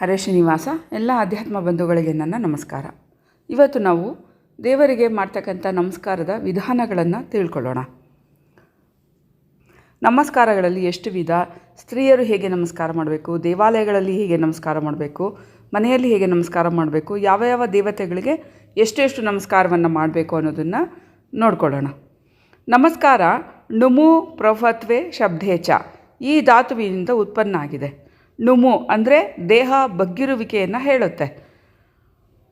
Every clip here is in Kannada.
ಹರೇ ಶ್ರೀನಿವಾಸ, ಎಲ್ಲ ಆಧ್ಯಾತ್ಮ ಬಂಧುಗಳಿಗೆ ನನ್ನ ನಮಸ್ಕಾರ. ಇವತ್ತು ನಾವು ದೇವರಿಗೆ ಮಾಡ್ತಕ್ಕಂಥ ನಮಸ್ಕಾರದ ವಿಧಾನಗಳನ್ನು ತಿಳ್ಕೊಳ್ಳೋಣ. ನಮಸ್ಕಾರಗಳಲ್ಲಿ ಎಷ್ಟು ವಿಧ? ಸ್ತ್ರೀಯರು ಹೇಗೆ ನಮಸ್ಕಾರ ಮಾಡಬೇಕು? ದೇವಾಲಯಗಳಲ್ಲಿ ಹೇಗೆ ನಮಸ್ಕಾರ ಮಾಡಬೇಕು? ಮನೆಯಲ್ಲಿ ಹೇಗೆ ನಮಸ್ಕಾರ ಮಾಡಬೇಕು? ಯಾವ ಯಾವ ದೇವತೆಗಳಿಗೆ ಎಷ್ಟೆಷ್ಟು ನಮಸ್ಕಾರವನ್ನು ಮಾಡಬೇಕು ಅನ್ನೋದನ್ನು ನೋಡ್ಕೊಳ್ಳೋಣ. ನಮಸ್ಕಾರ ನುಮು ಪ್ರಭತ್ವೆ ಶಬ್ದೇಚ ಈ ಧಾತುವಿನಿಂದ ಉತ್ಪನ್ನ ಆಗಿದೆ. ನುಮು ಅಂದರೆ ದೇಹ ಬಗ್ಗಿರುವಿಕೆಯನ್ನು ಹೇಳುತ್ತೆ.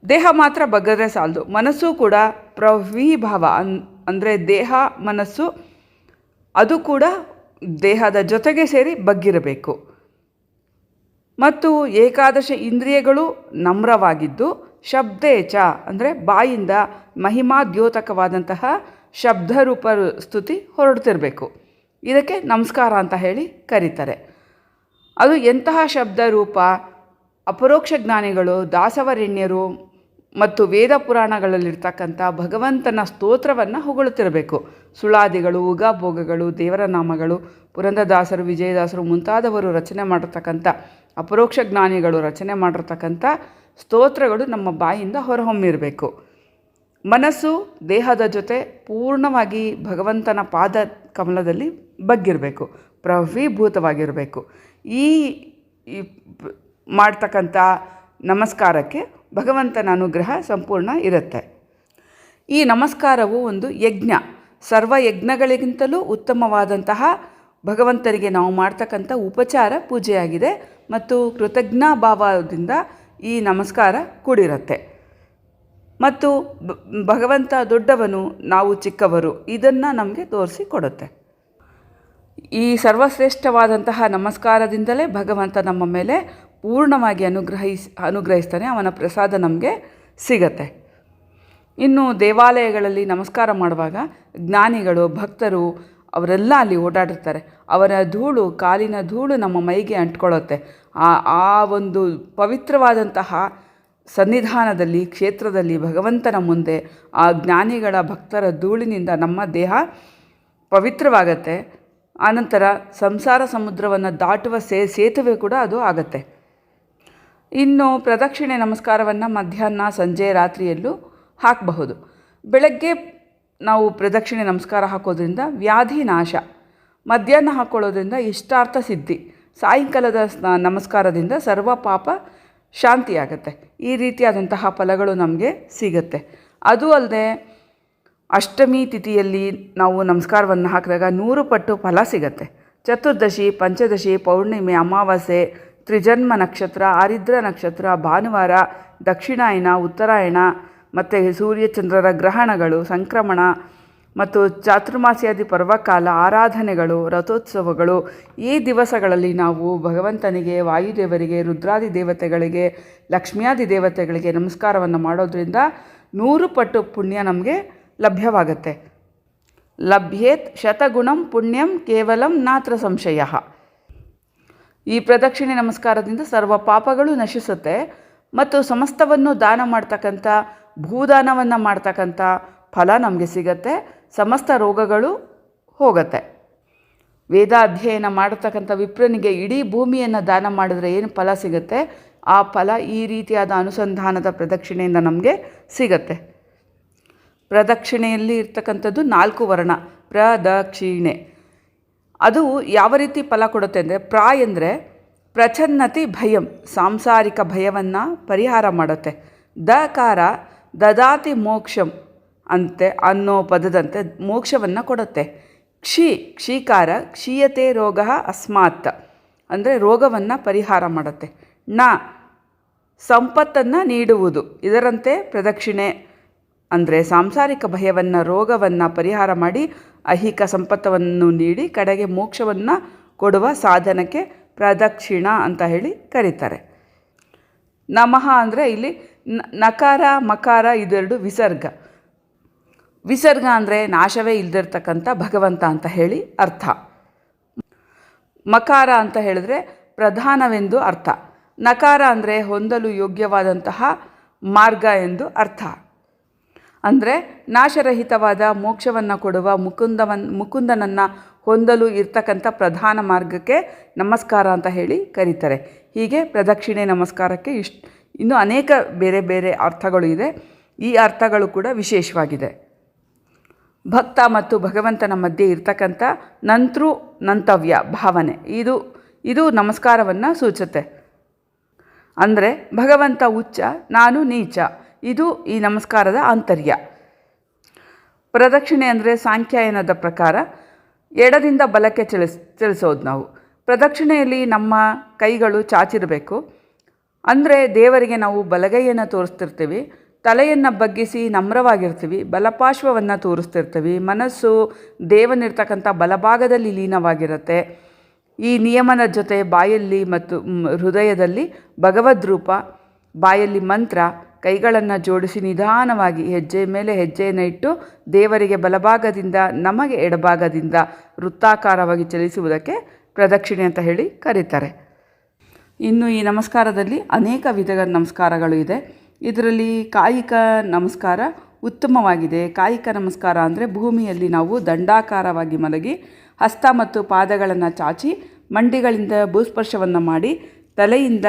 ದೇಹ ಮಾತ್ರ ಬಗ್ಗದ್ರೆ ಸಾಲದು. ಮನಸ್ಸು ಕೂಡ ಪ್ರವಿಭಾವ ಅನ್, ಅಂದರೆ ದೇಹ, ಮನಸ್ಸು, ಅದು ಕೂಡ ದೇಹದ ಜೊತೆಗೆ ಸೇರಿ ಬಗ್ಗಿರಬೇಕು. ಮತ್ತು ಏಕಾದಶ ಇಂದ್ರಿಯಗಳು ನಮ್ರವಾಗಿದ್ದು ಶಬ್ದೇಚ ಅಂದರೆ ಬಾಯಿಂದ ಮಹಿಮಾದ್ಯೋತಕವಾದಂತಹ ಶಬ್ದರೂಪ ಸ್ತುತಿ ಹೊರಡ್ತಿರಬೇಕು. ಇದಕ್ಕೆ ನಮಸ್ಕಾರ ಅಂತ ಹೇಳಿ ಕರೀತಾರೆ. ಅದು ಎಂತಹ ಶಬ್ದ ರೂಪ? ಅಪರೋಕ್ಷ ಜ್ಞಾನಿಗಳು, ದಾಸವರೆಣ್ಯರು ಮತ್ತು ವೇದ ಪುರಾಣಗಳಲ್ಲಿರ್ತಕ್ಕಂಥ ಭಗವಂತನ ಸ್ತೋತ್ರವನ್ನು ಹೊಗಳುತ್ತಿರಬೇಕು. ಸುಳಾದಿಗಳು ಉಗಾಭೋಗಗಳು, ದೇವರ ನಾಮಗಳು, ಪುರಂದದಾಸರು, ವಿಜಯದಾಸರು ಮುಂತಾದವರು ರಚನೆ ಮಾಡಿರ್ತಕ್ಕಂಥ, ಅಪರೋಕ್ಷ ಜ್ಞಾನಿಗಳು ರಚನೆ ಮಾಡಿರ್ತಕ್ಕಂಥ ಸ್ತೋತ್ರಗಳು ನಮ್ಮ ಬಾಯಿಂದ ಹೊರಹೊಮ್ಮಿರಬೇಕು. ಮನಸ್ಸು, ದೇಹದ ಜೊತೆ ಪೂರ್ಣವಾಗಿ ಭಗವಂತನ ಪಾದ ಕಮಲದಲ್ಲಿ ಬಗ್ಗಿರಬೇಕು. ಪ್ರವೀಭೂತವಾಗಿರಬೇಕು. ಈ ಮಾಡ್ತಕ್ಕಂಥ ನಮಸ್ಕಾರಕ್ಕೆ ಭಗವಂತನ ಅನುಗ್ರಹ ಸಂಪೂರ್ಣ ಇರುತ್ತೆ. ಈ ನಮಸ್ಕಾರವು ಒಂದು ಯಜ್ಞ. ಸರ್ವ ಯಜ್ಞಗಳಿಗಿಂತಲೂ ಉತ್ತಮವಾದಂತಹ ಭಗವಂತರಿಗೆ ನಾವು ಮಾಡ್ತಕ್ಕಂಥ ಉಪಚಾರ ಪೂಜೆಯಾಗಿದೆ ಮತ್ತು ಕೃತಜ್ಞಾಭಾವದಿಂದ ಈ ನಮಸ್ಕಾರ ಕೂಡಿರುತ್ತೆ. ಮತ್ತು ಭಗವಂತ ದೊಡ್ಡವನು, ನಾವು ಚಿಕ್ಕವರು, ಇದನ್ನು ನಮಗೆ ತೋರಿಸಿ ಕೊಡುತ್ತೆ. ಈ ಸರ್ವಶ್ರೇಷ್ಠವಾದಂತಹ ನಮಸ್ಕಾರದಿಂದಲೇ ಭಗವಂತ ನಮ್ಮ ಮೇಲೆ ಪೂರ್ಣವಾಗಿ ಅನುಗ್ರಹಿಸ್, ಅನುಗ್ರಹಿಸ್ತಾನೆ, ಅವನ ಪ್ರಸಾದ ನಮಗೆ ಸಿಗತ್ತೆ. ಇನ್ನು ದೇವಾಲಯಗಳಲ್ಲಿ ನಮಸ್ಕಾರ ಮಾಡುವಾಗ ಜ್ಞಾನಿಗಳು, ಭಕ್ತರು ಅವರೆಲ್ಲ ಅಲ್ಲಿ ಓಡಾಡಿರ್ತಾರೆ. ಅವರ ಧೂಳು, ಕಾಲಿನ ಧೂಳು ನಮ್ಮ ಮೈಗೆ ಅಂಟ್ಕೊಳ್ಳುತ್ತೆ. ಆ ಆ ಒಂದು ಪವಿತ್ರವಾದಂತಹ ಸನ್ನಿಧಾನದಲ್ಲಿ, ಕ್ಷೇತ್ರದಲ್ಲಿ ಭಗವಂತನ ಮುಂದೆ ಆ ಜ್ಞಾನಿಗಳ, ಭಕ್ತರ ಧೂಳಿನಿಂದ ನಮ್ಮ ದೇಹ ಪವಿತ್ರವಾಗತ್ತೆ. ಆನಂತರ ಸಂಸಾರ ಸಮುದ್ರವನ್ನು ದಾಟುವ ಸೇ, ಸೇತುವೆ ಕೂಡ ಅದು ಆಗತ್ತೆ. ಇನ್ನು ಪ್ರದಕ್ಷಿಣೆ ನಮಸ್ಕಾರವನ್ನು ಮಧ್ಯಾಹ್ನ, ಸಂಜೆ, ರಾತ್ರಿಯಲ್ಲೂ ಹಾಕಬಹುದು. ಬೆಳಗ್ಗೆ ನಾವು ಪ್ರದಕ್ಷಿಣೆ ನಮಸ್ಕಾರ ಹಾಕೋದ್ರಿಂದ ವ್ಯಾಧಿ ನಾಶ. ಮಧ್ಯಾಹ್ನ ಹಾಕ್ಕೊಳ್ಳೋದ್ರಿಂದ ಇಷ್ಟಾರ್ಥ ಸಿದ್ಧಿ. ಸಾಯಂಕಾಲದ ನಮಸ್ಕಾರದಿಂದ ಸರ್ವ ಪಾಪ ಶಾಂತಿಯಾಗತ್ತೆ. ಈ ರೀತಿಯಾದಂತಹ ಫಲಗಳು ನಮಗೆ ಸಿಗತ್ತೆ. ಅದು ಅಲ್ಲದೆ ಅಷ್ಟಮಿ ತಿಥಿಯಲ್ಲಿ ನಾವು ನಮಸ್ಕಾರವನ್ನು ಹಾಕಿದಾಗ ನೂರು ಪಟ್ಟು ಫಲ ಸಿಗತ್ತೆ. ಚತುರ್ದಶಿ, ಪಂಚದಶಿ, ಪೌರ್ಣಿಮೆ, ಅಮಾವಾಸ್ಯೆ, ತ್ರಿಜನ್ಮ ನಕ್ಷತ್ರ, ಆರಿದ್ರ ನಕ್ಷತ್ರ, ಭಾನುವಾರ, ದಕ್ಷಿಣಾಯನ, ಉತ್ತರಾಯಣ ಮತ್ತು ಸೂರ್ಯಚಂದ್ರರ ಗ್ರಹಣಗಳು, ಸಂಕ್ರಮಣ ಮತ್ತು ಚಾತುರ್ಮಾಸ್ಯಾದಿ ಪರ್ವಕಾಲ, ಆರಾಧನೆಗಳು, ರಥೋತ್ಸವಗಳು ಈ ದಿವಸಗಳಲ್ಲಿ ನಾವು ಭಗವಂತನಿಗೆ, ವಾಯುದೇವರಿಗೆ, ರುದ್ರಾದಿ ದೇವತೆಗಳಿಗೆ, ಲಕ್ಷ್ಮಿಯಾದಿ ದೇವತೆಗಳಿಗೆ ನಮಸ್ಕಾರವನ್ನು ಮಾಡೋದ್ರಿಂದ ನೂರು ಪಟ್ಟು ಪುಣ್ಯ ನಮಗೆ ಲಭ್ಯವಾಗತ್ತೆ. ಲಭ್ಯೇತ್ ಶತಗುಣಂ ಪುಣ್ಯಂ ಕೇವಲಂ ನಾತ್ರ ಸಂಶಯ. ಈ ಪ್ರದಕ್ಷಿಣೆ ನಮಸ್ಕಾರದಿಂದ ಸರ್ವ ಪಾಪಗಳು ನಶಿಸುತ್ತೆ. ಮತ್ತು ಸಮಸ್ತವನ್ನು ದಾನ ಮಾಡ್ತಕ್ಕಂಥ, ಭೂದಾನವನ್ನು ಮಾಡ್ತಕ್ಕಂಥ ಫಲ ನಮಗೆ ಸಿಗತ್ತೆ. ಸಮಸ್ತ ರೋಗಗಳು ಹೋಗತ್ತೆ. ವೇದಾಧ್ಯಯನ ಮಾಡತಕ್ಕಂಥ ವಿಪ್ರನಿಗೆ ಇಡೀ ಭೂಮಿಯನ್ನು ದಾನ ಮಾಡಿದ್ರೆ ಏನು ಫಲ ಸಿಗುತ್ತೆ? ಆ ಫಲ ಈ ರೀತಿಯಾದ ಅನುಸಂಧಾನದ ಪ್ರದಕ್ಷಿಣೆಯಿಂದ ನಮಗೆ ಸಿಗತ್ತೆ. ಪ್ರದಕ್ಷಿಣೆಯಲ್ಲಿ ಇರ್ತಕ್ಕಂಥದ್ದು ನಾಲ್ಕು ವರ್ಣ. ಪ್ರದಕ್ಷಿಣೆ. ಅದು ಯಾವ ರೀತಿ ಫಲ ಕೊಡುತ್ತೆ ಅಂದರೆ ಪ್ರ ಎಂದರೆ ಪ್ರಚನ್ನತಿ ಭಯಂ, ಸಾಂಸಾರಿಕ ಭಯವನ್ನು ಪರಿಹಾರ ಮಾಡುತ್ತೆ. ದಕಾರ ದದಾತಿ ಮೋಕ್ಷಂ ಅಂತೆ, ಅನ್ನೋ ಪದದಂತೆ ಮೋಕ್ಷವನ್ನು ಕೊಡುತ್ತೆ. ಕ್ಷಿ, ಕ್ಷೀಕಾರ, ಕ್ಷೀಯತೆ ರೋಗ ಅಸ್ಮಾತ್ ಅಂದರೆ ರೋಗವನ್ನು ಪರಿಹಾರ ಮಾಡುತ್ತೆ. ನ ಸಂಪತ್ತನ್ನು ನೀಡುವುದು. ಇದರಂತೆ ಪ್ರದಕ್ಷಿಣೆ. ಅಂದರೆ ಸಾಂಸಾರಿಕ ಭಯವನ್ನು, ರೋಗವನ್ನು ಪರಿಹಾರ ಮಾಡಿ ಐಹಿಕ ಸಂಪತ್ತವನ್ನು ನೀಡಿ ಕಡೆಗೆ ಮೋಕ್ಷವನ್ನು ಕೊಡುವ ಸಾಧನಕ್ಕೆ ಪ್ರದಕ್ಷಿಣ ಅಂತ ಹೇಳಿ ಕರೀತಾರೆ. ನಮಃ ಅಂದರೆ ಇಲ್ಲಿ ನಕಾರ, ಮಕಾರ ಇದೆರಡು ವಿಸರ್ಗ. ವಿಸರ್ಗ ಅಂದರೆ ನಾಶವೇ ಇಲ್ದಿರ್ತಕ್ಕಂಥ ಭಗವಂತ ಅಂತ ಹೇಳಿ ಅರ್ಥ. ಮಕಾರ ಅಂತ ಹೇಳಿದ್ರೆ ಪ್ರಧಾನವೆಂದು ಅರ್ಥ. ನಕಾರ ಅಂದರೆ ಹೊಂದಲು ಯೋಗ್ಯವಾದಂತಹ ಮಾರ್ಗ ಎಂದು ಅರ್ಥ. ಅಂದರೆ ನಾಶರಹಿತವಾದ ಮೋಕ್ಷವನ್ನು ಕೊಡುವ ಮುಕುಂದವನ್, ಮುಕುಂದನನ್ನು ಹೊಂದಲು ಇರ್ತಕ್ಕಂಥ ಪ್ರಧಾನ ಮಾರ್ಗಕ್ಕೆ ನಮಸ್ಕಾರ ಅಂತ ಹೇಳಿ ಕರೀತಾರೆ. ಹೀಗೆ ಪ್ರದಕ್ಷಿಣೆ ನಮಸ್ಕಾರಕ್ಕೆ ಇಷ್ಟು, ಇನ್ನೂ ಅನೇಕ ಬೇರೆ ಬೇರೆ ಅರ್ಥಗಳು ಇದೆ. ಈ ಅರ್ಥಗಳು ಕೂಡ ವಿಶೇಷವಾಗಿದೆ. ಭಕ್ತ ಮತ್ತು ಭಗವಂತನ ಮಧ್ಯೆ ಇರ್ತಕ್ಕಂಥ ನಂತೃ ನಂತವ್ಯ ಭಾವನೆ. ಇದು ಇದು ನಮಸ್ಕಾರವನ್ನು ಸೂಚುತ್ತೆ. ಅಂದರೆ ಭಗವಂತ ಉಚ್ಚ, ನಾನು ನೀಚ. ಇದು ಈ ನಮಸ್ಕಾರದ ಆಂತರ್ಯ. ಪ್ರದಕ್ಷಿಣೆ ಅಂದರೆ ಸಾಂಖ್ಯಾಯನದ ಪ್ರಕಾರ ಎಡದಿಂದ ಬಲಕ್ಕೆ ಚಲಿಸ್, ಚಲಿಸೋದು ನಾವು. ಪ್ರದಕ್ಷಿಣೆಯಲ್ಲಿ ನಮ್ಮ ಕೈಗಳು ಚಾಚಿರಬೇಕು. ಅಂದರೆ ದೇವರಿಗೆ ನಾವು ಬಲಗೈಯನ್ನು ತೋರಿಸ್ತಿರ್ತೀವಿ, ತಲೆಯನ್ನು ಬಗ್ಗಿಸಿ ನಮ್ರವಾಗಿರ್ತೀವಿ, ಬಲಪಾರ್ಶ್ವವನ್ನು ತೋರಿಸ್ತಿರ್ತೀವಿ, ಮನಸ್ಸು ದೇವನಿರ್ತಕ್ಕಂಥ ಬಲಭಾಗದಲ್ಲಿ ಲೀನವಾಗಿರುತ್ತೆ. ಈ ನಿಯಮನ ಜೊತೆ ಬಾಯಲ್ಲಿ ಮತ್ತು, ಹೃದಯದಲ್ಲಿ ಭಗವದ್ ರೂಪ ಬಾಯಲ್ಲಿ ಮಂತ್ರ ಕೈಗಳನ್ನು ಜೋಡಿಸಿ ನಿಧಾನವಾಗಿ ಹೆಜ್ಜೆ ಮೇಲೆ ಹೆಜ್ಜೆಯನ್ನು ಇಟ್ಟು ದೇವರಿಗೆ ಬಲಭಾಗದಿಂದ, ನಮಗೆ ಎಡಭಾಗದಿಂದ ವೃತ್ತಾಕಾರವಾಗಿ ಚಲಿಸುವುದಕ್ಕೆ ಪ್ರದಕ್ಷಿಣೆ ಅಂತ ಹೇಳಿ ಕರೀತಾರೆ. ಇನ್ನು ಈ ನಮಸ್ಕಾರದಲ್ಲಿ ಅನೇಕ ವಿಧದ ನಮಸ್ಕಾರಗಳು ಇದೆ. ಇದರಲ್ಲಿ ಕಾಯಿಕ ನಮಸ್ಕಾರ ಉತ್ತಮವಾಗಿದೆ. ಕಾಯಿಕ ನಮಸ್ಕಾರ ಅಂದರೆ ಭೂಮಿಯಲ್ಲಿ ನಾವು ದಂಡಾಕಾರವಾಗಿ ಮಲಗಿ ಹಸ್ತ ಮತ್ತು ಪಾದಗಳನ್ನು ಚಾಚಿ ಮಂಡಿಗಳಿಂದ ಭೂಸ್ಪರ್ಶವನ್ನು ಮಾಡಿ ತಲೆಯಿಂದ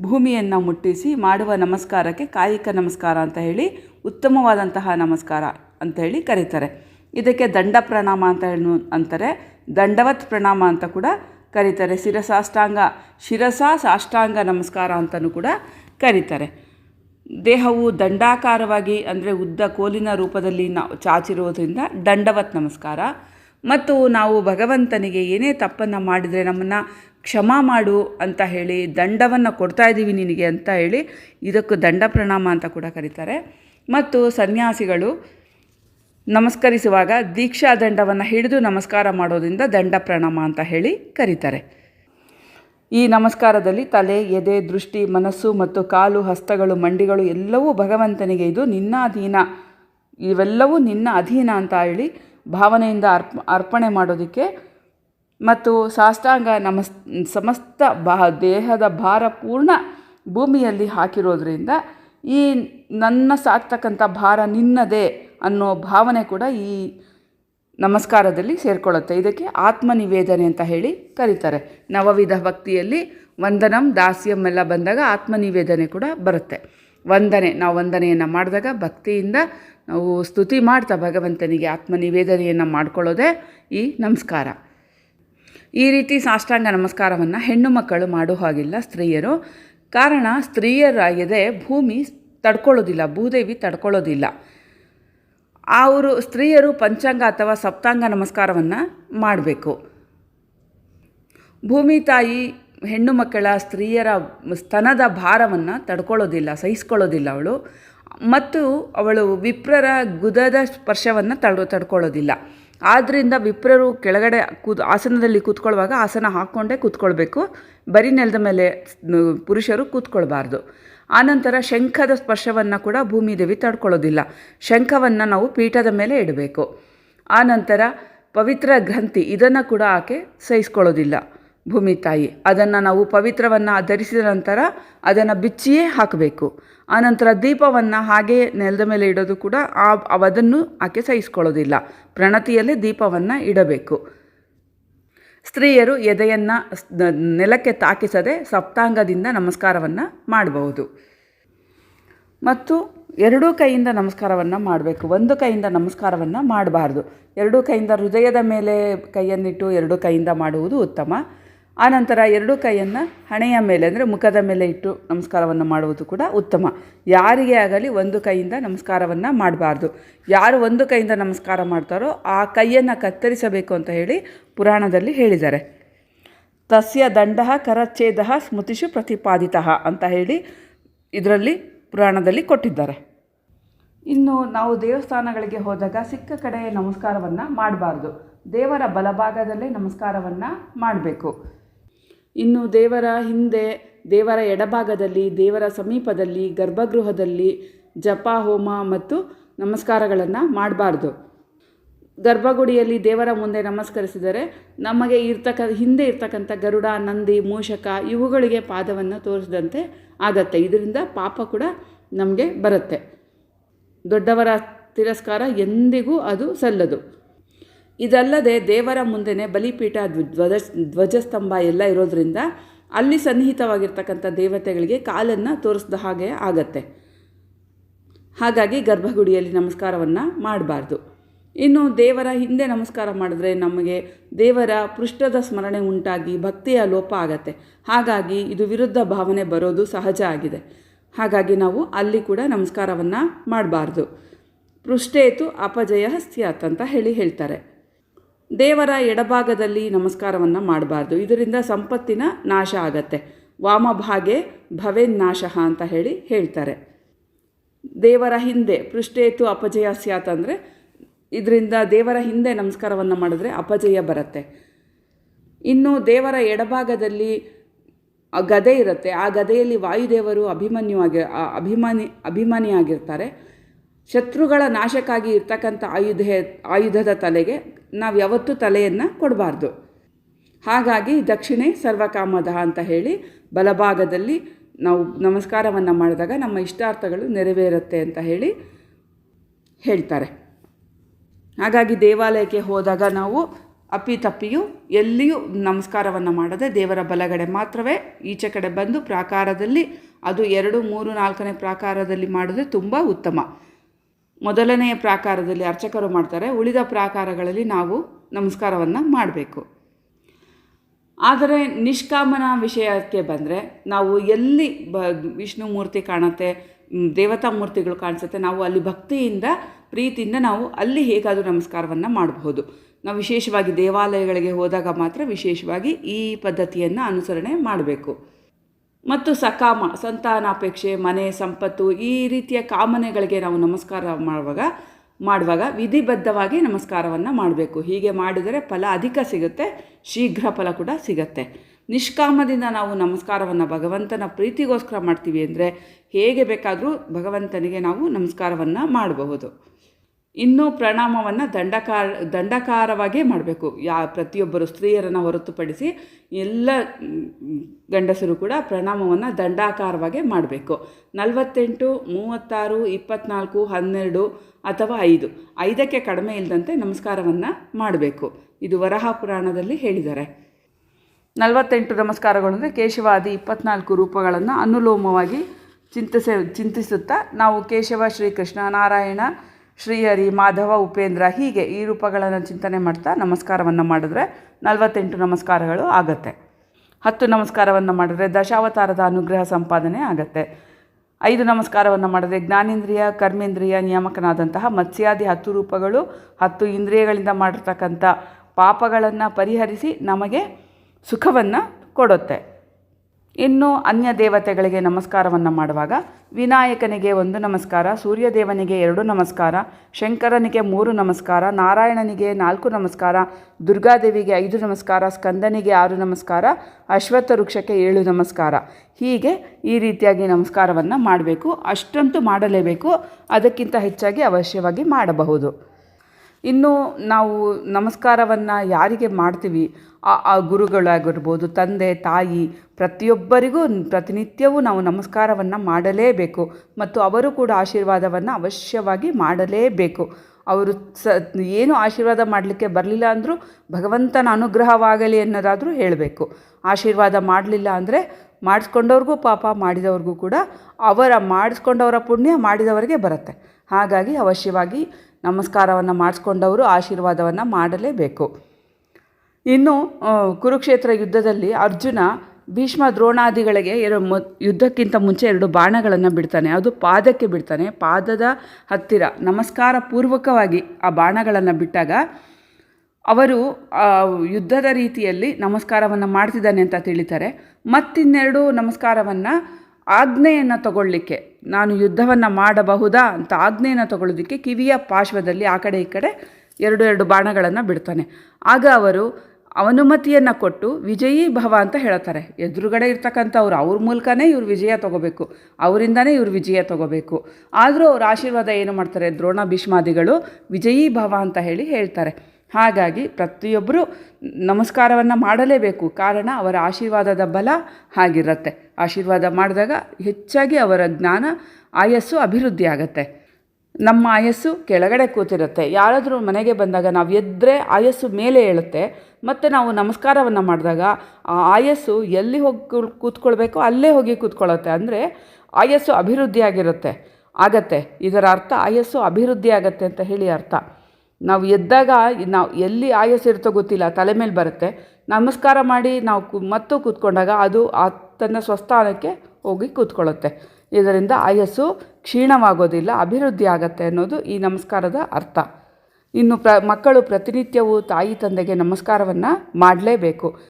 ಭೂಮಿಯನ್ನು ಮುಟ್ಟಿಸಿ ಮಾಡುವ ನಮಸ್ಕಾರಕ್ಕೆ ಕಾಯಿಕ ನಮಸ್ಕಾರ ಅಂತ ಹೇಳಿ ಉತ್ತಮವಾದಂತಹ ನಮಸ್ಕಾರ ಅಂತ ಹೇಳಿ ಕರೀತಾರೆ. ಇದಕ್ಕೆ ದಂಡ ಪ್ರಣಾಮ ಅಂತ ಹೇಳಿ ಅಂತಾರೆ. ದಂಡವತ್ ಪ್ರಣಾಮ ಅಂತ ಕೂಡ ಕರೀತಾರೆ. ಶಿರಸಾಷ್ಟಾಂಗ ಶಿರಸಾ ಸಾಷ್ಟಾಂಗ ನಮಸ್ಕಾರ ಅಂತಲೂ ಕೂಡ ಕರೀತಾರೆ. ದೇಹವು ದಂಡಾಕಾರವಾಗಿ ಅಂದರೆ ಉದ್ದ ಕೋಲಿನ ರೂಪದಲ್ಲಿ ನಾವು ಚಾಚಿರುವುದರಿಂದ ದಂಡವತ್ ನಮಸ್ಕಾರ. ಮತ್ತು ನಾವು ಭಗವಂತನಿಗೆ ಏನೇ ತಪ್ಪನ್ನು ಮಾಡಿದರೆ ನಮ್ಮನ್ನು ಕ್ಷಮಾ ಮಾಡು ಅಂತ ಹೇಳಿ ದಂಡವನ್ನು ಕೊಡ್ತಾ ಇದ್ದೀವಿ ನಿನಗೆ ಅಂತ ಹೇಳಿ ಇದಕ್ಕೂ ದಂಡ ಪ್ರಣಾಮ ಅಂತ ಕೂಡ ಕರೀತಾರೆ. ಮತ್ತು ಸನ್ಯಾಸಿಗಳು ನಮಸ್ಕರಿಸುವಾಗ ದೀಕ್ಷಾ ದಂಡವನ್ನು ಹಿಡಿದು ನಮಸ್ಕಾರ ಮಾಡೋದ್ರಿಂದ ದಂಡ ಪ್ರಣಾಮ ಅಂತ ಹೇಳಿ ಕರೀತಾರೆ. ಈ ನಮಸ್ಕಾರದಲ್ಲಿ ತಲೆ, ಎದೆ, ದೃಷ್ಟಿ, ಮನಸ್ಸು ಮತ್ತು ಕಾಲು, ಹಸ್ತಗಳು, ಮಂಡಿಗಳು ಎಲ್ಲವೂ ಭಗವಂತನಿಗೆ ಇದು ನಿನ್ನ ಅಧೀನ. ಇವೆಲ್ಲವೂ ನಿನ್ನ ಅಧೀನ ಅಂತ ಹೇಳಿ ಭಾವನೆಯಿಂದ ಅರ್ಪ, ಅರ್ಪಣೆ ಮಾಡೋದಕ್ಕೆ ಮತ್ತು ಸಾಷ್ಟಾಂಗ ನಮಸ್, ಸಮಸ್ತ ಬಾ, ದೇಹದ ಭಾರ ಪೂರ್ಣ ಭೂಮಿಯಲ್ಲಿ ಹಾಕಿರೋದ್ರಿಂದ ಈ ನನ್ನ ಸಾಕ್ತಕ್ಕಂಥ ಭಾರ ನಿನ್ನದೇ ಅನ್ನೋ ಭಾವನೆ ಕೂಡ ಈ ನಮಸ್ಕಾರದಲ್ಲಿ ಸೇರಿಕೊಳ್ಳುತ್ತೆ. ಇದಕ್ಕೆ ಆತ್ಮನಿವೇದನೆ ಅಂತ ಹೇಳಿ ಕರೀತಾರೆ. ನವವಿಧ ಭಕ್ತಿಯಲ್ಲಿ ವಂದನಂ ದಾಸ್ಯಂ ಎಲ್ಲ ಬಂದಾಗ ಆತ್ಮನಿವೇದನೆ ಕೂಡ ಬರುತ್ತೆ. ವಂದನೆ, ನಾವು ವಂದನೆಯನ್ನು ಮಾಡಿದಾಗ ಭಕ್ತಿಯಿಂದ ನಾವು ಸ್ತುತಿ ಮಾಡ್ತಾ ಭಗವಂತನಿಗೆ ಆತ್ಮನಿವೇದನೆಯನ್ನು ಮಾಡ್ಕೊಳ್ಳೋದೇ ಈ ನಮಸ್ಕಾರ. ಈ ರೀತಿ ಸಾಷ್ಟಾಂಗ ನಮಸ್ಕಾರವನ್ನು ಹೆಣ್ಣು ಮಕ್ಕಳು ಮಾಡೋ ಹಾಗಿಲ್ಲ ಸ್ತ್ರೀಯರು. ಕಾರಣ ಸ್ತ್ರೀಯರಾಗಿದೆ ಭೂಮಿ ತಡ್ಕೊಳ್ಳೋದಿಲ್ಲ, ಭೂದೇವಿ ತಡ್ಕೊಳ್ಳೋದಿಲ್ಲ. ಅವರು ಸ್ತ್ರೀಯರು ಪಂಚಾಂಗ ಅಥವಾ ಸಪ್ತಾಂಗ ನಮಸ್ಕಾರವನ್ನು ಮಾಡಬೇಕು. ಭೂಮಿ ತಾಯಿ ಹೆಣ್ಣು ಮಕ್ಕಳ ಸ್ತ್ರೀಯರ ಸ್ತನದ ಭಾರವನ್ನು ತಡ್ಕೊಳ್ಳೋದಿಲ್ಲ, ಸಹಿಸ್ಕೊಳ್ಳೋದಿಲ್ಲ ಅವಳು. ಮತ್ತು ಅವಳು ವಿಪ್ರರ ಗುದದ ಸ್ಪರ್ಶವನ್ನು ತಡ್ ತಡ್ಕೊಳ್ಳೋದಿಲ್ಲ. ಆದ್ದರಿಂದ ವಿಪ್ರರು ಕೆಳಗಡೆ ಕೂತ್, ಆಸನದಲ್ಲಿ ಕೂತ್ಕೊಳ್ಳುವಾಗ ಆಸನ ಹಾಕ್ಕೊಂಡೇ ಕೂತ್ಕೊಳ್ಬೇಕು. ಬರೀ ನೆಲದ ಮೇಲೆ ಪುರುಷರು ಕೂತ್ಕೊಳ್ಬಾರ್ದು. ಆನಂತರ ಶಂಖದ ಸ್ಪರ್ಶವನ್ನು ಕೂಡ ಭೂಮಿದೇವಿ ತಡ್ಕೊಳ್ಳೋದಿಲ್ಲ. ಶಂಖವನ್ನು ನಾವು ಪೀಠದ ಮೇಲೆ ಇಡಬೇಕು. ಆನಂತರ ಪವಿತ್ರ ಗ್ರಂಥಿ ಇದನ್ನು ಕೂಡ ಆಕೆ ಸಹಿಸ್ಕೊಳ್ಳೋದಿಲ್ಲ. ಭೂಮಿ ತಾಯಿ. ಅದನ್ನು ನಾವು ಪವಿತ್ರವನ್ನು ಧರಿಸಿದ ನಂತರ ಅದನ್ನು ಬಿಚ್ಚಿಯೇ ಹಾಕಬೇಕು. ಆನಂತರ ದೀಪವನ್ನು ಹಾಗೆ ನೆಲದ ಮೇಲೆ ಇಡೋದು ಕೂಡ ಆ ಅದನ್ನು ಆಕೆ ಸಹಿಸ್ಕೊಳ್ಳೋದಿಲ್ಲ. ಪ್ರಣತಿಯಲ್ಲೇ ದೀಪವನ್ನು ಇಡಬೇಕು. ಸ್ತ್ರೀಯರು ಎದೆಯನ್ನು ನೆಲಕ್ಕೆ ತಾಕಿಸದೆ ಸಪ್ತಾಂಗದಿಂದ ನಮಸ್ಕಾರವನ್ನು ಮಾಡಬಹುದು. ಮತ್ತು ಎರಡೂ ಕೈಯಿಂದ ನಮಸ್ಕಾರವನ್ನು ಮಾಡಬೇಕು. ಒಂದು ಕೈಯಿಂದ ನಮಸ್ಕಾರವನ್ನು ಮಾಡಬಾರ್ದು. ಎರಡೂ ಕೈಯಿಂದ ಹೃದಯದ ಮೇಲೆ ಕೈಯನ್ನಿಟ್ಟು ಎರಡೂ ಕೈಯಿಂದ ಮಾಡುವುದು ಉತ್ತಮ. ಆನಂತರ ಎರಡೂ ಕೈಯನ್ನು ಹಣೆಯ ಮೇಲೆ, ಅಂದರೆ ಮುಖದ ಮೇಲೆ ಇಟ್ಟು ನಮಸ್ಕಾರವನ್ನು ಮಾಡುವುದು ಕೂಡ ಉತ್ತಮ. ಯಾರಿಗೆ ಆಗಲಿ ಒಂದು ಕೈಯಿಂದ ನಮಸ್ಕಾರವನ್ನು ಮಾಡಬಾರ್ದು. ಯಾರು ಒಂದು ಕೈಯಿಂದ ನಮಸ್ಕಾರ ಮಾಡ್ತಾರೋ ಆ ಕೈಯನ್ನು ಕತ್ತರಿಸಬೇಕು ಅಂತ ಹೇಳಿ ಪುರಾಣದಲ್ಲಿ ಹೇಳಿದ್ದಾರೆ. ತಸ್ಯ ದಂಡ ಕರಚ್ಛೇದ ಸ್ಮೃತಿಷು ಪ್ರತಿಪಾದಿತ ಅಂತ ಹೇಳಿ ಇದರಲ್ಲಿ ಪುರಾಣದಲ್ಲಿ ಕೊಟ್ಟಿದ್ದಾರೆ. ಇನ್ನು ನಾವು ದೇವಸ್ಥಾನಗಳಿಗೆ ಹೋದಾಗ ಸಿಕ್ಕ ಕಡೆ ನಮಸ್ಕಾರವನ್ನು ಮಾಡಬಾರ್ದು. ದೇವರ ಬಲಭಾಗದಲ್ಲೇ ನಮಸ್ಕಾರವನ್ನು ಮಾಡಬೇಕು. ಇನ್ನು ದೇವರ ಹಿಂದೆ, ದೇವರ ಎಡಭಾಗದಲ್ಲಿ, ದೇವರ ಸಮೀಪದಲ್ಲಿ, ಗರ್ಭಗೃಹದಲ್ಲಿ ಜಪ, ಹೋಮ ಮತ್ತು ನಮಸ್ಕಾರಗಳನ್ನು ಮಾಡಬಾರ್ದು. ಗರ್ಭಗುಡಿಯಲ್ಲಿ ದೇವರ ಮುಂದೆ ನಮಸ್ಕರಿಸಿದರೆ ನಮಗೆ ಇರ್ತಕ್ಕ ಹಿಂದೆ ಇರ್ತಕ್ಕಂಥ ಗರುಡ, ನಂದಿ, ಮೂಷಕ ಇವುಗಳಿಗೆ ಪಾದವನ್ನು ತೋರಿಸಿದಂತೆ ಆಗತ್ತೆ. ಇದರಿಂದ ಪಾಪ ಕೂಡ ನಮಗೆ ಬರುತ್ತೆ. ದೊಡ್ಡವರ ತಿರಸ್ಕಾರ ಎಂದಿಗೂ ಅದು ಸಲ್ಲದು. ಇದಲ್ಲದೆ ದೇವರ ಮುಂದೆನೇ ಬಲಿಪೀಠ ಧ್ವ- ಧ್ವಜ, ಧ್ವಜಸ್ತಂಭ ಎಲ್ಲ ಇರೋದರಿಂದ ಅಲ್ಲಿ ಸನ್ನಿಹಿತವಾಗಿರ್ತಕ್ಕಂಥ ದೇವತೆಗಳಿಗೆ ಕಾಲನ್ನು ತೋರಿಸ್ದ ಹಾಗೆ ಆಗತ್ತೆ. ಹಾಗಾಗಿ ಗರ್ಭಗುಡಿಯಲ್ಲಿ ನಮಸ್ಕಾರವನ್ನು ಮಾಡಬಾರ್ದು. ಇನ್ನು ದೇವರ ಹಿಂದೆ ನಮಸ್ಕಾರ ಮಾಡಿದ್ರೆ ನಮಗೆ ದೇವರ ಪೃಷ್ಠದ ಸ್ಮರಣೆ ಉಂಟಾಗಿ ಭಕ್ತಿಯ ಲೋಪ ಆಗತ್ತೆ. ಹಾಗಾಗಿ ಇದು ವಿರುದ್ಧ ಭಾವನೆ ಬರೋದು ಸಹಜ ಆಗಿದೆ. ಹಾಗಾಗಿ ನಾವು ಅಲ್ಲಿ ಕೂಡ ನಮಸ್ಕಾರವನ್ನು ಮಾಡಬಾರ್ದು. ಪೃಷ್ಠೇತು ಅಪಜಯ ಸ್ಯಾತ್ ಅಂತ ಹೇಳಿ ಹೇಳ್ತಾರೆ. ದೇವರ ಎಡಭಾಗದಲ್ಲಿ ನಮಸ್ಕಾರವನ್ನು ಮಾಡಬಾರ್ದು. ಇದರಿಂದ ಸಂಪತ್ತಿನ ನಾಶ ಆಗತ್ತೆ. ವಾಮಭಾಗೆ ಭವೇನ್ ನಾಶಃ ಅಂತ ಹೇಳಿ ಹೇಳ್ತಾರೆ. ದೇವರ ಹಿಂದೆ ಪೃಷ್ಠೇತು ಅಪಜಯ ಸ್ಯಾತ್ ಅಂದರೆ ಇದರಿಂದ ದೇವರ ಹಿಂದೆ ನಮಸ್ಕಾರವನ್ನು ಮಾಡಿದ್ರೆ ಅಪಜಯ ಬರುತ್ತೆ. ಇನ್ನು ದೇವರ ಎಡಭಾಗದಲ್ಲಿ ಗದೆ ಇರುತ್ತೆ. ಆ ಗದೆಯಲ್ಲಿ ವಾಯುದೇವರು ಅಭಿಮನ್ಯು ಆಗಿ ಆ ಅಭಿಮಾನಿ, ಅಭಿಮಾನಿಯಾಗಿರ್ತಾರೆ. ಶತ್ರುಗಳ ನಾಶಕ್ಕಾಗಿ ಇರ್ತಕ್ಕಂಥ ಆಯುಧ, ಆಯುಧದ ತಲೆಗೆ ನಾವು ಯಾವತ್ತೂ ತಲೆಯನ್ನು ಕೊಡಬಾರ್ದು. ಹಾಗಾಗಿ ದಕ್ಷಿಣೆ ಸರ್ವಕಾಮದ ಅಂತ ಹೇಳಿ ಬಲಭಾಗದಲ್ಲಿ ನಾವು ನಮಸ್ಕಾರವನ್ನು ಮಾಡಿದಾಗ ನಮ್ಮ ಇಷ್ಟಾರ್ಥಗಳು ನೆರವೇರುತ್ತೆ ಅಂತ ಹೇಳಿ ಹೇಳ್ತಾರೆ. ಹಾಗಾಗಿ ದೇವಾಲಯಕ್ಕೆ ಹೋದಾಗ ನಾವು ಅಪ್ಪಿತಪ್ಪಿಯೂ ಎಲ್ಲಿಯೂ ನಮಸ್ಕಾರವನ್ನು ಮಾಡದೆ ದೇವರ ಬಲಗಡೆ ಮಾತ್ರವೇ ಈಚೆ ಕಡೆ ಬಂದು ಪ್ರಾಕಾರದಲ್ಲಿ ಅದು ಎರಡು ಮೂರು ನಾಲ್ಕನೇ ಪ್ರಾಕಾರದಲ್ಲಿ ಮಾಡಿದ್ರೆ ತುಂಬ ಉತ್ತಮ. ಮೊದಲನೆಯ ಪ್ರಾಕಾರದಲ್ಲಿ ಅರ್ಚಕರು ಮಾಡ್ತಾರೆ, ಉಳಿದ ಪ್ರಾಕಾರಗಳಲ್ಲಿ ನಾವು ನಮಸ್ಕಾರವನ್ನು ಮಾಡಬೇಕು. ಆದರೆ ನಿಷ್ಕಾಮನ ವಿಷಯಕ್ಕೆ ಬಂದರೆ ನಾವು ಎಲ್ಲಿ ಬ ವಿಷ್ಣು ಮೂರ್ತಿ ಕಾಣುತ್ತೆ ದೇವತಾ ಮೂರ್ತಿಗಳು ಕಾಣಿಸುತ್ತೆ, ನಾವು ಅಲ್ಲಿ ಭಕ್ತಿಯಿಂದ, ಪ್ರೀತಿಯಿಂದ ನಾವು ಅಲ್ಲಿ ಹೇಗಾದರೂ ನಮಸ್ಕಾರವನ್ನು ಮಾಡಬಹುದು. ನಾವು ವಿಶೇಷವಾಗಿ ದೇವಾಲಯಗಳಿಗೆ ಹೋದಾಗ ಮಾತ್ರ ವಿಶೇಷವಾಗಿ ಈ ಪದ್ಧತಿಯನ್ನು ಅನುಸರಣೆ ಮಾಡಬೇಕು. ಮತ್ತು ಸಕಾಮ ಸಂತಾನಾಪೇಕ್ಷೆ ಮನೆ ಸಂಪತ್ತು ಈ ರೀತಿಯ ಕಾಮನೆಗಳಿಗೆ ನಾವು ನಮಸ್ಕಾರ ಮಾಡುವಾಗ ಮಾಡುವಾಗ ವಿಧಿಬದ್ಧವಾಗಿ ನಮಸ್ಕಾರವನ್ನು ಮಾಡಬೇಕು. ಹೀಗೆ ಮಾಡಿದರೆ ಫಲ ಅಧಿಕ ಸಿಗುತ್ತೆ, ಶೀಘ್ರ ಫಲ ಕೂಡ ಸಿಗುತ್ತೆ. ನಿಷ್ಕಾಮದಿಂದ ನಾವು ನಮಸ್ಕಾರವನ್ನು ಭಗವಂತನ ಪ್ರೀತಿಗೋಸ್ಕರ ಮಾಡ್ತೀವಿ ಅಂದರೆ ಹೇಗೆ ಬೇಕಾದರೂ ಭಗವಂತನಿಗೆ ನಾವು ನಮಸ್ಕಾರವನ್ನು ಮಾಡಬಹುದು. ಇನ್ನು ಪ್ರಣಾಮವನ್ನು ದಂಡಕಾರ, ದಂಡಕಾರವಾಗೇ ಮಾಡಬೇಕು. ಯಾ, ಪ್ರತಿಯೊಬ್ಬರು ಸ್ತ್ರೀಯರನ್ನು ಹೊರತುಪಡಿಸಿ ಎಲ್ಲ ಗಂಡಸರು ಕೂಡ ಪ್ರಣಾಮವನ್ನು ದಂಡಾಕಾರವಾಗೇ ಮಾಡಬೇಕು. ನಲವತ್ತೆಂಟು, ಮೂವತ್ತಾರು, ಇಪ್ಪತ್ನಾಲ್ಕು, ಹನ್ನೆರಡು ಅಥವಾ ಐದು. ಐದಕ್ಕೆ ಕಡಿಮೆ ಇಲ್ಲದಂತೆ ನಮಸ್ಕಾರವನ್ನು ಮಾಡಬೇಕು. ಇದು ವರಹ ಪುರಾಣದಲ್ಲಿ ಹೇಳಿದ್ದಾರೆ. ನಲವತ್ತೆಂಟು ನಮಸ್ಕಾರಗಳು ಅಂದರೆ ಕೇಶವಾದಿ ಇಪ್ಪತ್ನಾಲ್ಕು ರೂಪಗಳನ್ನು ಅನುಲೋಮವಾಗಿ ಚಿಂತಿಸ, ಚಿಂತಿಸುತ್ತಾ ನಾವು ಕೇಶವ ಶ್ರೀಕೃಷ್ಣ ನಾರಾಯಣ ಶ್ರೀಹರಿ, ಮಾಧವ, ಉಪೇಂದ್ರ ಹೀಗೆ ಈ ರೂಪಗಳನ್ನು ಚಿಂತನೆ ಮಾಡ್ತಾ ನಮಸ್ಕಾರವನ್ನು ಮಾಡಿದ್ರೆ ನಲವತ್ತೆಂಟು ನಮಸ್ಕಾರಗಳು ಆಗುತ್ತೆ. ಹತ್ತು ನಮಸ್ಕಾರವನ್ನು ಮಾಡಿದ್ರೆ ದಶಾವತಾರದ ಅನುಗ್ರಹ ಸಂಪಾದನೆ ಆಗುತ್ತೆ. ಐದು ನಮಸ್ಕಾರವನ್ನು ಮಾಡಿದ್ರೆ ಜ್ಞಾನೇಂದ್ರಿಯ, ಕರ್ಮೇಂದ್ರಿಯ ನಿಯಾಮಕನಾದಂತಹ ಮತ್ಸ್ಯಾದಿ ಹತ್ತು ರೂಪಗಳು, ಹತ್ತು ಇಂದ್ರಿಯಗಳಿಂದ ಮಾಡಿರ್ತಕ್ಕಂಥ ಪಾಪಗಳನ್ನು ಪರಿಹರಿಸಿ ನಮಗೆ ಸುಖವನ್ನು ಕೊಡುತ್ತೆ. ಇನ್ನು ಅನ್ಯ ದೇವತೆಗಳಿಗೆ ನಮಸ್ಕಾರವನ್ನು ಮಾಡುವಾಗ ವಿನಾಯಕನಿಗೆ ಒಂದು ನಮಸ್ಕಾರ, ಸೂರ್ಯದೇವನಿಗೆ ಎರಡು ನಮಸ್ಕಾರ, ಶಂಕರನಿಗೆ ಮೂರು ನಮಸ್ಕಾರ, ನಾರಾಯಣನಿಗೆ ನಾಲ್ಕು ನಮಸ್ಕಾರ, ದುರ್ಗಾದೇವಿಗೆ ಐದು ನಮಸ್ಕಾರ, ಸ್ಕಂದನಿಗೆ ಆರು ನಮಸ್ಕಾರ ಅಶ್ವತ್ಥ ವೃಕ್ಷಕ್ಕೆ ಏಳು ನಮಸ್ಕಾರ. ಹೀಗೆ ಈ ರೀತಿಯಾಗಿ ನಮಸ್ಕಾರವನ್ನು ಮಾಡಬೇಕು. ಅಷ್ಟಂತೂ ಮಾಡಲೇಬೇಕು. ಅದಕ್ಕಿಂತ ಹೆಚ್ಚಾಗಿ ಅವಶ್ಯವಾಗಿ ಮಾಡಬಹುದು. ಇನ್ನು ನಾವು ನಮಸ್ಕಾರವನ್ನು ಯಾರಿಗೆ ಮಾಡ್ತೀವಿ? ಆ ಗುರುಗಳಾಗಿರ್ಬೋದು, ತಂದೆ, ತಾಯಿ, ಪ್ರತಿಯೊಬ್ಬರಿಗೂ ಪ್ರತಿನಿತ್ಯವೂ ನಾವು ನಮಸ್ಕಾರವನ್ನು ಮಾಡಲೇಬೇಕು. ಮತ್ತು ಅವರು ಕೂಡ ಆಶೀರ್ವಾದವನ್ನು ಅವಶ್ಯವಾಗಿ ಮಾಡಲೇಬೇಕು. ಅವರು ಸ, ಏನು ಆಶೀರ್ವಾದ ಮಾಡಲಿಕ್ಕೆ ಬರಲಿಲ್ಲ ಅಂದರೂ ಭಗವಂತನ ಅನುಗ್ರಹವಾಗಲಿ ಅನ್ನೋದಾದರೂ ಹೇಳಬೇಕು. ಆಶೀರ್ವಾದ ಮಾಡಲಿಲ್ಲ ಅಂದರೆ ಮಾಡಿಸ್ಕೊಂಡವ್ರಿಗೂ ಪಾಪ, ಮಾಡಿದವ್ರಿಗೂ ಕೂಡ ಅವರ ಮಾಡಿಸ್ಕೊಂಡವರ ಪುಣ್ಯ ಮಾಡಿದವರಿಗೆ ಬರುತ್ತೆ. ಹಾಗಾಗಿ ಅವಶ್ಯವಾಗಿ ನಮಸ್ಕಾರವನ್ನು ಮಾಡಿಸ್ಕೊಂಡವರು ಆಶೀರ್ವಾದವನ್ನು ಮಾಡಲೇಬೇಕು. ಇನ್ನು ಕುರುಕ್ಷೇತ್ರ ಯುದ್ಧದಲ್ಲಿ ಅರ್ಜುನ ಭೀಷ್ಮ ದ್ರೋಣಾದಿಗಳಿಗೆ ಎರಡು ಮೊ, ಯುದ್ಧಕ್ಕಿಂತ ಮುಂಚೆ ಎರಡು ಬಾಣಗಳನ್ನು ಬಿಡ್ತಾನೆ. ಅದು ಪಾದಕ್ಕೆ ಬಿಡ್ತಾನೆ. ಪಾದದ ಹತ್ತಿರ ನಮಸ್ಕಾರ ಪೂರ್ವಕವಾಗಿ ಆ ಬಾಣಗಳನ್ನು ಬಿಟ್ಟಾಗ ಅವರು ಯುದ್ಧದ ರೀತಿಯಲ್ಲಿ ನಮಸ್ಕಾರವನ್ನು ಮಾಡ್ತಿದ್ದಾನೆ ಅಂತ ತಿಳಿತಾರೆ. ಮತ್ತಿನ್ನೆರಡು ನಮಸ್ಕಾರವನ್ನು ಆಜ್ಞೆಯನ್ನು ತಗೊಳ್ಳಿಕ್ಕೆ, ನಾನು ಯುದ್ಧವನ್ನು ಮಾಡಬಹುದಾ ಅಂತ ಆಜ್ಞೆಯನ್ನು ತಗೊಳ್ಳೋದಕ್ಕೆ ಕಿವಿಯ ಪಾರ್ಶ್ವದಲ್ಲಿ ಆ ಕಡೆ ಈ ಕಡೆ ಎರಡು ಎರಡು ಬಾಣಗಳನ್ನು ಬಿಡ್ತಾನೆ. ಆಗ ಅವರು ಅನುಮತಿಯನ್ನು ಕೊಟ್ಟು ವಿಜಯೀ ಭವ ಅಂತ ಹೇಳ್ತಾರೆ. ಎದುರುಗಡೆ ಇರ್ತಕ್ಕಂಥವ್ರು ಅವ್ರ ಮೂಲಕನೇ ಇವ್ರು ವಿಜಯ ತಗೋಬೇಕು. ಅವರಿಂದನೇ ಇವ್ರು ವಿಜಯ ತಗೋಬೇಕು. ಆದರೂ ಅವ್ರ ಆಶೀರ್ವಾದ ಏನು ಮಾಡ್ತಾರೆ? ದ್ರೋಣ ಭೀಷ್ಮಾದಿಗಳು ವಿಜಯೀ ಭವ ಅಂತ ಹೇಳಿ ಹೇಳ್ತಾರೆ. ಹಾಗಾಗಿ ಪ್ರತಿಯೊಬ್ಬರು ನಮಸ್ಕಾರವನ್ನು ಮಾಡಲೇಬೇಕು. ಕಾರಣ ಅವರ ಆಶೀರ್ವಾದದ ಬಲ ಹಾಗಿರುತ್ತೆ. ಆಶೀರ್ವಾದ ಮಾಡಿದಾಗ ಹೆಚ್ಚಾಗಿ ಅವರ ಜ್ಞಾನ, ಆಯಸ್ಸು ಅಭಿವೃದ್ಧಿ ಆಗತ್ತೆ ನಮ್ಮ ಆಯಸ್ಸು ಕೆಳಗಡೆ ಕೂತಿರುತ್ತೆ. ಯಾರಾದರೂ ಮನೆಗೆ ಬಂದಾಗ ನಾವು ಎದ್ದರೆ ಆಯಸ್ಸು ಮೇಲೆ ಏಳುತ್ತೆ. ಮತ್ತು ನಾವು ನಮಸ್ಕಾರವನ್ನು ಮಾಡಿದಾಗ ಆ ಆಯಸ್ಸು ಎಲ್ಲಿ ಹೋಗಿ ಕೂತ್ಕೊಳ್ಬೇಕೋ ಅಲ್ಲೇ ಹೋಗಿ ಕೂತ್ಕೊಳ್ಳುತ್ತೆ ಅಂದರೆ ಆಯಸ್ಸು ಅಭಿವೃದ್ಧಿಯಾಗಿರುತ್ತೆ ಆಗತ್ತೆ. ಇದರ ಅರ್ಥ ಆಯಸ್ಸು ಅಭಿವೃದ್ಧಿ ಆಗತ್ತೆ ಅಂತ ಹೇಳಿ ಅರ್ಥ. ನಾವು ಎದ್ದಾಗ ನಾವು ಎಲ್ಲಿ ಆಯಸ್ಸು ಇರುತ್ತೋ ಗೊತ್ತಿಲ್ಲ. ತಲೆ ಮೇಲೆ ಬರುತ್ತೆ. ನಮಸ್ಕಾರ ಮಾಡಿ ನಾವು ಕು, ಮತ್ತು ಕೂತ್ಕೊಂಡಾಗ ಅದು ಆ ತನ್ನ ಸ್ವಸ್ಥಾನಕ್ಕೆ ಹೋಗಿ ಕೂತ್ಕೊಳ್ಳುತ್ತೆ ಇದರಿಂದ ಆಯಸ್ಸು ಕ್ಷೀಣವಾಗೋದಿಲ್ಲ, ಅಭಿವೃದ್ಧಿ ಆಗತ್ತೆ ಅನ್ನೋದು ಈ ನಮಸ್ಕಾರದ ಅರ್ಥ. ಇನ್ನು ಪ್ರ ಮಕ್ಕಳು ಪ್ರತಿನಿತ್ಯವೂ ತಾಯಿ ತಂದೆಗೆ ನಮಸ್ಕಾರವನ್ನು ಮಾಡಲೇಬೇಕು.